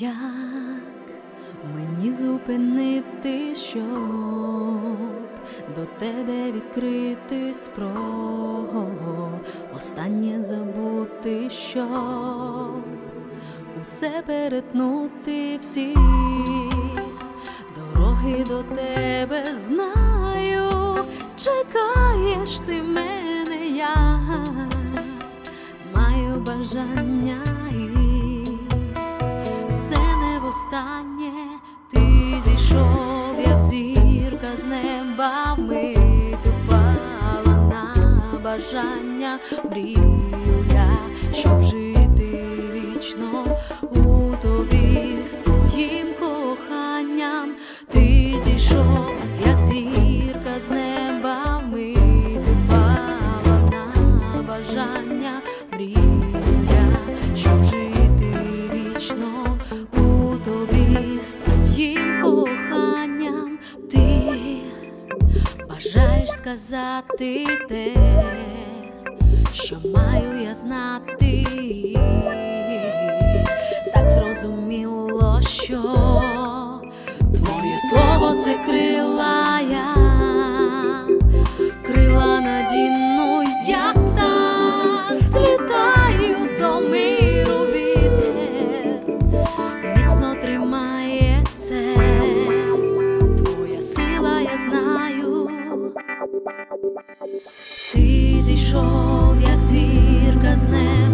Як мені зупинити, щоб до тебе відкрити спрого, останнє забути, щоб усе перетнути всі. Дороги до тебе знаю, чекаєш ти мене, я маю бажання і це не востаннє, ти зійшов, як зірка з неба, мить упала на бажання, мрію я, щоб жити бажаєш сказати те, що маю я знати, так зрозуміло, що твоє слово це крила Ти зійшов, як зірка з неба,